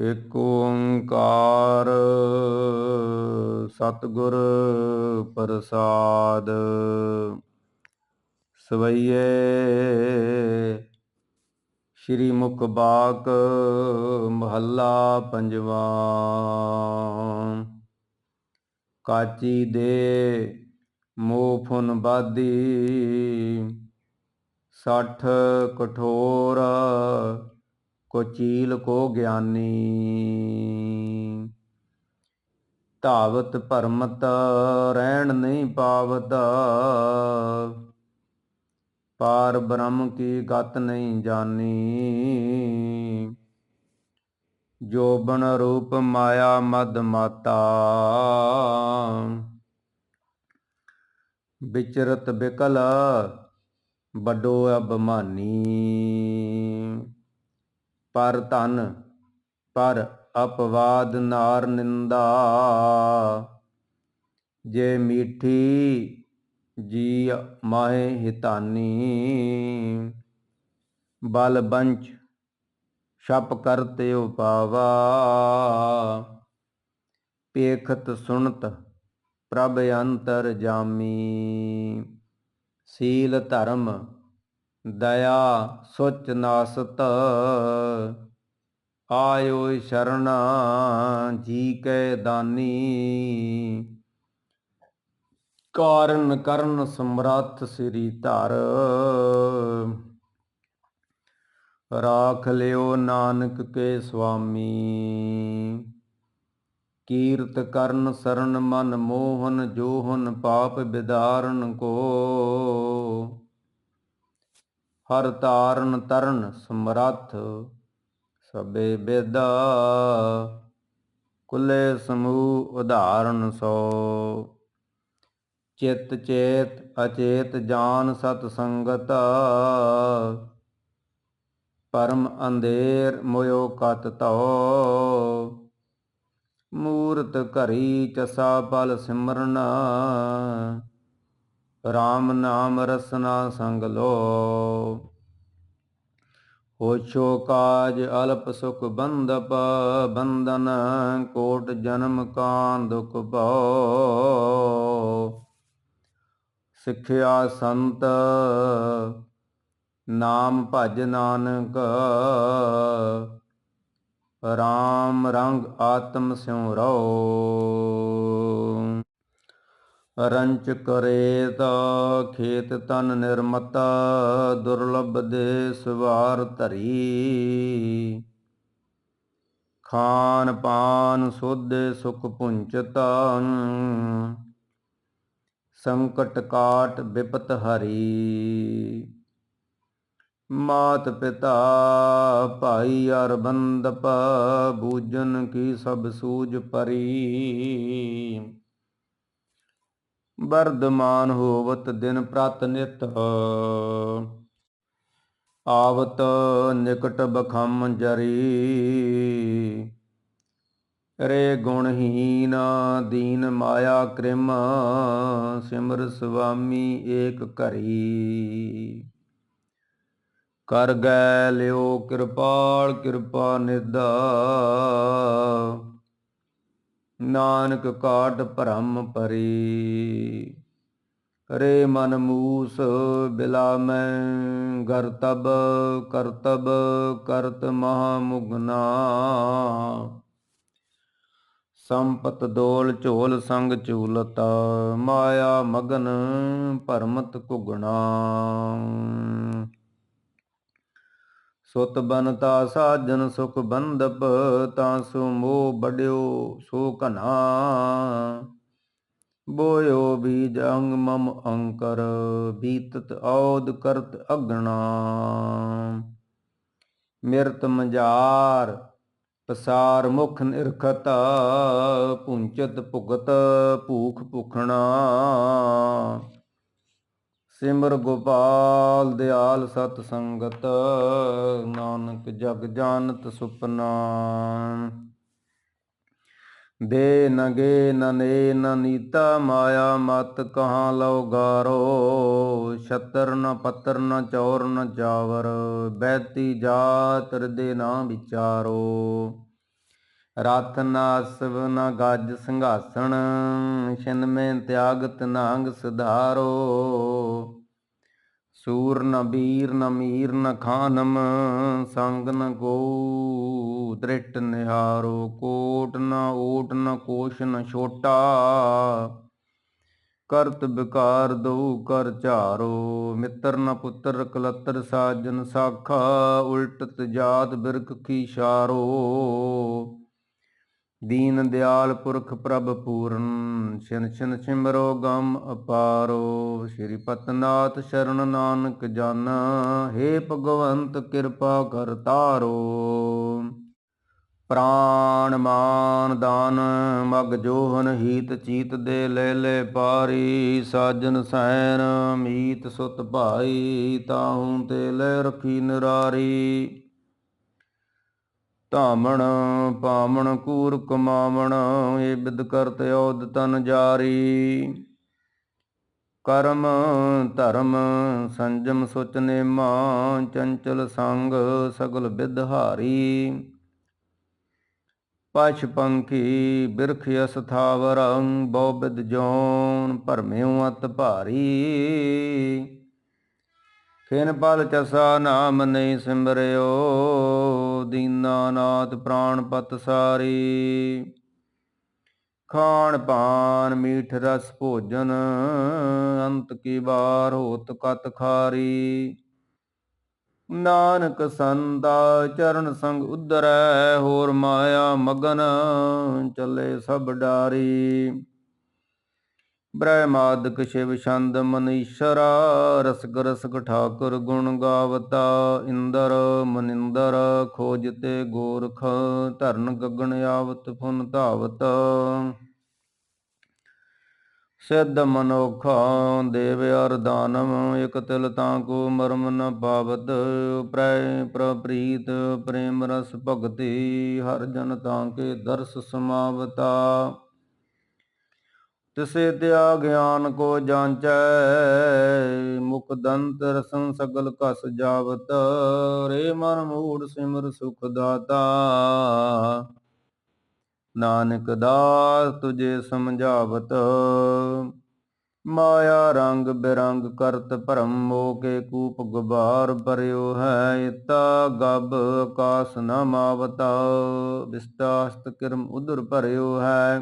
ਇਕ ਓੰਕਾਰ ਸਤਿਗੁਰ ਪ੍ਰਸਾਦ ਸਵਈਏ ਸ਼੍ਰੀ ਮੁਖ ਬਾਕ ਮਹੱਲਾ ਪੰਜਵਾਂ। ਕਾਚੀ ਦੇ ਮੋਹ ਫੁਨ ਬਾਦੀ, ਸੱਠ ਕਠੋਰ ਕੋਚੀਲ ਕੋ ਗਿਆਨੀ। ਧਾਵਤ ਭਰਮਤ ਰਹਿਣ ਨਹੀਂ ਪਾਵਤ। ਪਾਰ ਬ੍ਰਹਮ ਕੀ ਗਤ ਨਹੀਂ ਜਾਣੀ ਜੋਬਨ ਰੂਪ ਮਾਇਆ ਮਦ ਮਾਤਾ। ਵਿਚਰਤ ਬਿਕਲ ਬਡੋ ਅਬਮਾਨੀ ਪਰ ਧਨ, ਪਰ ਅਪਵਾਦ ਨਾਰ ਨਿੰਦਾ। ਜੇ ਮੀਠੀ ਜੀ ਮਾਹੇ ਹਿਤਾਨੀ, ਬਲ ਬੰਚ ਛਪ ਕਰਤੇ ਉਪਾਵਾ ਪੇਖਤ ਸੁਣਤ ਪ੍ਰਭ ਅੰਤਰ ਜਾਮੀ, ਸੀਲ ਧਰਮ ਦਇਆ ਸੁਚ ਨਾਸਤ, ਆਇਓ ਸ਼ਰਨ ਜੀ ਕੈ ਦਾਨੀ। ਕਾਰਨ ਕਰਨ ਸਮਰੱਥ ਸ੍ਰੀ ਧਰ। ਰਾਖ ਲਿਓ ਨਾਨਕ ਕੇ ਸੁਆਮੀ ਕੀਰਤ ਕਰਨ ਸਰਨ ਮਨ ਮੋਹਨ ਜੋਹਨ ਪਾਪ ਵਿਦਾਰਨ ਕੋ। ਹਰ ਤਾਰਨ ਤਰਨ ਸਮਰੱਥ ਸਬੇ ਬੇਦਾ ਕੁਲੇ ਸਮੂਹ ਉਦਾਹਰਨ ਸੋ। ਚਿਤ ਚੇਤ ਅਚੇਤ ਜਾਨ ਸਤ ਸੰਗਤ, ਪਰਮ ਅੰਧੇਰ ਮੋਇਓ ਕਤ ਤਉ ਮੂਰਤ ਘਰੀ ਚਸਾ ਬਲ ਸਿਮਰਨ RAM ਨਾਮ ਰਸਨਾ ਸੰਗ ਲੋ। ਹੋਛੋ ਕਾਜ ਅਲਪ ਸੁਖ ਬੰਦਪ ਬੰਦਨ ਕੋਟ ਜਨਮ ਕਾਂ ਦੁਖ ਭਉ। ਸਿੱਖਿਆ ਸੰਤ, ਨਾਮ ਭਜ ਨਾਨਕ। RAM ਰੰਗ ਆਤਮ ਸਿਉ ਰਉ। ਰੰਚ ਕਰੇਤ ਖੇਤ ਤਨ ਨਿਰਮਤਾ, ਦੁਰਲਭ ਦੇ ਸਵਾਰ ਧਰੀ। ਖਾਨ ਪਾਨ ਸੋਧੇ ਸੁਖ ਪੁੰਚਤਾ ਸੰਕਟ ਕਾਟ ਵਿਪਤ ਹਰੀ। ਮਾਤ ਪਿਤਾ, ਭਾਈ ਅਰ ਬੰਦਪ ਬੂਜਨ ਕੀ ਸਭ ਸੂਝ ਪਰੀ। ਵਰਦਮਾਨ ਹੋਵਤ ਦਿਨ ਪ੍ਰਤ ਨਿਤ। ਆਵਤ ਨਿਕਟ ਬਖਮ ਜਰੀ। ਰੇ ਗੁਣਹੀਨ ਦੀਨ ਮਾਇਆ ਕ੍ਰਿਮ, ਸਿਮਰ ਸੁਆਮੀ ਏਕ ਘਰੀ। ਕਰ ਗੈ ਲਿਓ ਕਿਰਪਾਲ, ਕਿਰਪਾ ਨਿਦਾ ਨਾਨਕ ਕਾਟ ਭਰਮ ਪਰੀ। ਰੇ ਮਨ ਮੂਸ ਬਿਲਾ ਮੈਂ ਗਰਤਬ ਕਰਤਬ ਕਰਤ ਮਹਾ ਮੁਗਨਾ। ਸੰਪਤ ਦੋਲ ਝੋਲ ਸੰਗ ਝੂਲਤ, ਮਾਇਆ ਮਗਨ ਭਰਮਤ ਕੁਗਣਾ ਸੁਤ ਬਨਤਾ ਸਾਜਨ ਸੁਖ ਬੰਦਪ ਤਾਂ ਸੋ ਮੋਹ ਬੜਿਓ ਸੋ ਕਨਾ ਬੋਇਓ ਬੀਜ ਅੰਗ ਮਮ ਅੰਕਰ, ਬੀਤਤ ਔਦ ਕਰਤ ਅਗਣਾ। ਮਿਰਤ ਮਜ਼ਾਰ ਪਸਾਰ ਮੁਖ ਨਿਰਖਤ, ਪੁੰਚਤ ਭੁਗਤ ਭੂਖ ਭੁਖਣਾ। ਸਿਮਰ ਗੋਪਾਲ ਦਿਆਲ ਸਤ ਸੰਗਤ, ਨਾਨਕ ਜਗ ਜਾਣਤ ਸੁਪਨਾ ਦੇ ਨਗੇ ਨਨੇ ਨਨੀਤਾ ਮਾਇਆ ਮਤ ਕਹਾਂ ਲਉ ਗਾਰੋ। ਛਤਰ ਨ ਪੱਤਰ ਨ ਚੌਰ ਨ ਚਾਵਰ, ਬੈਤੀ ਜਾਤ ਹਿਰਦੇ ਨਾ ਵਿਚਾਰੋ। ਰਥ ਨਾ ਅਸਵ ਨਾ ਗੱਜ ਸੰਘਾਸਣ, ਛਿਨ ਮੈਂ ਤਿਆਗ ਤਨਾੰਗ ਸਿਧਾਰੋ। ਸੂਰ ਨ ਬੀਰ ਨ ਮੀਰ ਨ ਖਾਨਮ, ਸੰਗ ਨ ਕੋ ਦ੍ਰਿਟ ਨਿਹਾਰੋ। ਕੋਟ ਨ ਓਟ ਨ ਕੋਸ਼ ਨ ਛੋਟਾ, ਕਰਤ ਵਿਕਾਰ ਦਉ ਕਰ ਝਾਰੋ। ਮਿੱਤਰ ਨ ਪੁੱਤਰ ਕਲੱਤਰ ਸਾਜਨ ਸਾਖਾ, ਉਲਟਤ ਜਾਤ ਬਿਰਖ ਕੀ ਸ਼ਾਰੋ ਦੀਨ ਦਿਆਲ ਪੁਰਖ ਪ੍ਰਭ ਪੂਰਨ, ਛਿਨ ਛਿਨ ਸਿਮਰੋ ਗਮ ਅਪਾਰੋ, ਸ਼੍ਰੀ ਪਤਨਾਥ ਸ਼ਰਨ ਨਾਨਕ ਜਨ, ਹੇ ਭਗਵੰਤ ਕਿਰਪਾ ਕਰ ਤਾਰੋ। ਪ੍ਰਾਣ ਮਾਨ ਦਾਨ, ਮਗ ਜੋਹਨ ਹੀਤ ਚੀਤ ਦੇ ਲੈ ਲੈ ਪਾਰੀ, ਸਾਜਨ ਸੈਨ ਮੀਤ ਸੁਤ ਭਾਈ, ਤਾਹੂ ਤੇ ਲੈ ਰਖੀ ਨਿਰਾਰੀ। ਧਾਮਣ ਪਾਮਣ ਕੂਰ ਕਮਾਵਣ ਏ ਬਿਦ ਕਰਤ ਔਦ ਤਨ ਜਾਰੀ। ਕਰਮ, ਧਰਮ, ਸੰਜਮ ਸੁਚ ਨੇਮਾ, ਚੰਚਲ ਸੰਗ ਸਗਲ ਬਿਦਹਾਰੀ ਪਛ ਪੰਖੀ, ਬਿਰਖ ਅਸਥਾਵਰ ਬਹੁ ਬਿਦ ਜੋਨ ਭਰਮਿਉ ਅਤ ਭਾਰੀ। ਖਿਨ ਪਲ ਚਸਾ ਨਾਮ ਨਹੀਂ ਸਿਮਰਿਓ ਦੀਨਾ ਨਾਥ ਪ੍ਰਾਣ ਪਤ ਸਾਰੀ। ਖਾਣ ਪਾਨ ਮੀਠ ਰਸ ਭੋਜਨ, ਅੰਤ ਕੀ ਵਾਰ ਹੋਤ ਕਤ ਖਾਰੀ। ਨਾਨਕ ਸੰਦਾ ਚਰਨ ਸੰਗ ਉਧਰੈ, ਹੋਰ ਮਾਇਆ ਮਗਨ, ਚੱਲੇ ਸਭ ਡਾਰੀ। ਬ੍ਰਹਮਾਦਿਕ ਸ਼ਿਵ ਛੰਦ ਮਨੀਸ਼ਰਾ ਰਸਕ ਰਸਕ ਠਾਕੁਰ ਗੁਣ ਗਾਵਤਾ, ਇੰਦਰ ਮਨਿੰਦਰ ਖੋਜਤੇ ਗੋਰਖ, ਧਰਨ ਗਗਨ ਆਵਤ ਫੁਨ ਧਾਵਤ। ਸਿੱਧ ਮਨੋਖ ਦੇਵ ਅਰ ਦਾਨਵ, ਇਕ ਤਿਲ ਤਾਂ ਕੋ ਮਰਮ ਨ ਪਾਵਤ। ਪ੍ਰੈ ਪ੍ਰਪ੍ਰੀਤ ਪ੍ਰੇਮ ਰਸ ਭਗਤੀ, ਹਰ ਜਨ ਤਾਂ ਕੇ ਦਰਸ ਸਮਾਵਤਾ। ਤਿਸੇ ਤਿਆ ਗਿਆਨ ਕੋ ਜਾਂਚੈ, ਮੁਖ ਦੰਤ ਰਸਨ ਸਗਲ ਕਸ ਜਾਵਤ, ਰੇ ਮਨ ਮੂੜ ਸਿਮਰ ਸੁਖ ਦਾਤਾ। ਨਾਨਕ ਦਾਸ ਤੁਝੇ ਸਮਝਾਵਤ, ਮਾਇਆ ਰੰਗ ਬਿਰੰਗ ਕਰਤ ਭਰਮ ਮੋਕੇ ਕੂਪ ਗੁਬਾਰ ਭਰਿਓ ਹੈ, ਇਤਾ ਗਬ ਆਕਾਸ ਨ ਮਾਵਤਾ ਵਿਸਤਾਸਤ ਕਿਰਮ ਉਦਰ ਭਰਿਓ ਹੈ।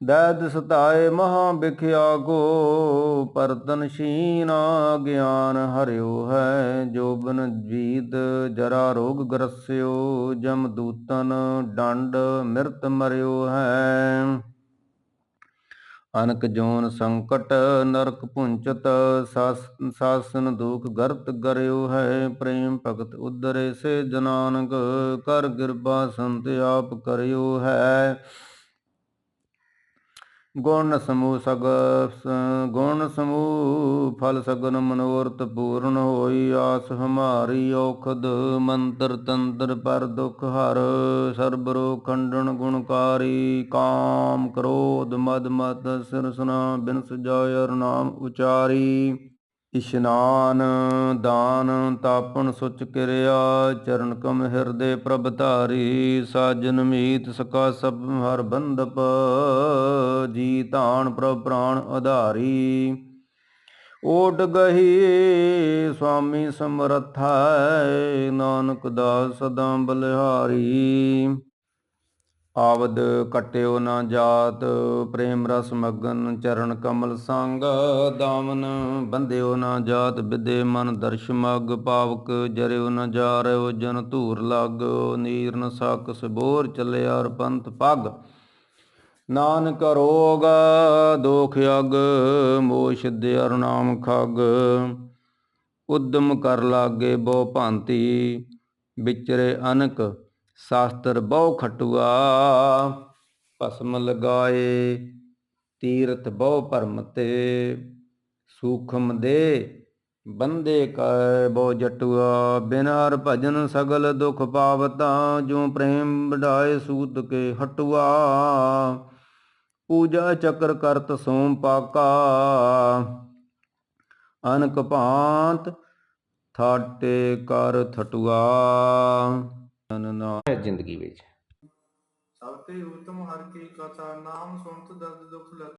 ਦੈਦ ਸਤਾਏ ਮਹਾ ਵਿਖਿਆ ਕੋ, ਪਰਤਨ ਸ਼ੀਨਾ ਗਿਆਨ ਹਰਿਓ ਹੈ ਜੋਬਨ ਜੀਤ ਜਰਾ ਰੋਗ ਗਰਸਿਓ, ਜਮ ਦੂਤਨ ਡੰਡ ਮਿਰਤ ਮਰਿਓ ਹੈ। ਅਨਕ ਜੋਨ ਸੰਕਟ ਨਰਕ ਪੁੰਚਤ ਸਾਸਨ ਦੁਖ ਗਰਤ ਗਰਿਓ ਹੈ, ਪ੍ਰੇਮ ਭਗਤ ਉਦਰੇ ਸੇ ਜਨਾਨਕ, ਕਰ ਗਿਰਬਾ ਸੰਤ ਆਪ ਕਰਿਓ ਹੈ। ਗੁਣ ਸਮੂਹ ਸਗ ਗੁਣ ਸਮੂਹ ਫਲ ਸਗਨ ਮਨੋਰਥ ਪੂਰਨ ਹੋਈ, ਆਸ ਹਮਾਰੀ ਔਖਦ ਮੰਤਰ ਤੰਤਰ ਪਰ ਦੁਖ ਹਰ ਸਰਬ ਰੋਗ ਖੰਡਨ ਗੁਣਕਾਰੀ, ਕਾਮ ਕ੍ਰੋਧ ਮਦ ਮਤ ਸਿਰਸਨਾ ਬਿਨਸ ਜਾਇਰ ਨਾਮ ਉਚਾਰੀ। ਇਸ਼ਨਾਨ ਦਾਨ ਤਾਪਣ ਸੁਚ ਕਿਰਿਆ, ਚਰਨ ਕਮ ਹਿਰਦੇ ਪ੍ਰਭ ਧਾਰੀ, ਸਾਜਨ ਮੀਤ ਸਕਾ ਸਭ ਹਰ ਬੰਦਪ ਜੀ ਧਾਨ ਪ੍ਰਭ ਪ੍ਰਾਨ ਆਧਾਰੀ। ਓਟ ਗਹੀ ਸੁਆਮੀ ਸਮਰਥਾ ਨਾਨਕ ਦਾਸ ਸਦਾ ਬਲਿਹਾਰੀ। ਆਵਦ ਕਟਿਓ ਨਾ ਜਾਤ, ਪ੍ਰੇਮ ਰਸ ਮਗਨ ਚਰਨ ਕਮਲ ਸੰਗ। ਦਾਮਨ ਬੰਦਿਓ ਨਾ ਜਾਤ ਵਿਦੇ ਮਨ ਦਰਸ਼ ਮਗ। ਪਾਵਕ ਜਰਿਓ ਨਾ ਜਾਰਿਓ ਜਨ ਧੂਰ ਲਗ। ਨੀਰ ਨ ਸਕ ਸਬੋਰ ਚੱਲਿਆ ਅਰ ਪੰਥ ਪਗ। ਨਾਨਕ ਰੋਗ, ਦੋਖ ਅਗ ਮੋਹ ਦੇ ਅਰ ਨਾਮ ਖਗ। ਉਦਮ ਕਰ ਲਾਗੇ ਬਹੁ ਭਾਂਤੀ, ਵਿਚਰੇ ਅਨਕ ਸ਼ਾਸਤਰ ਬਹੁ ਖਟੁਆ, ਭਸਮ ਲਗਾਏ, ਤੀਰਥ ਬਹੁ ਭਰਮ ਤੇ। ਸੂਖਮ ਦੇ ਬੰਦੇ ਕੈ ਬਹੁ ਜਟੁਆ ਬਿਨਾਰ ਭਜਨ ਸਗਲ ਦੁਖ ਪਾਵਤਾ ਜੋ ਪ੍ਰੇਮ ਵਡਾਏ ਸੂਤ ਕੇ ਹਟੁਆ। ਪੂਜਾ ਚੱਕਰ ਕਰਤ ਸੋਮ ਪਾਕਾ, ਅਨਕ ਭਾਂਤ ਥਾਟੇ ਕਰ ਥਟੁਆ। ਨਾ ਜ਼ਿੰਦਗੀ ਵਿੱਚ। ਸਭ ਤੇ ਉਤਮ ਹਰ ਕੀ ਕਥਾ ਨਾਮ ਸੁਣਤ ਦਰਦ ਦੁਖ ਲਤ।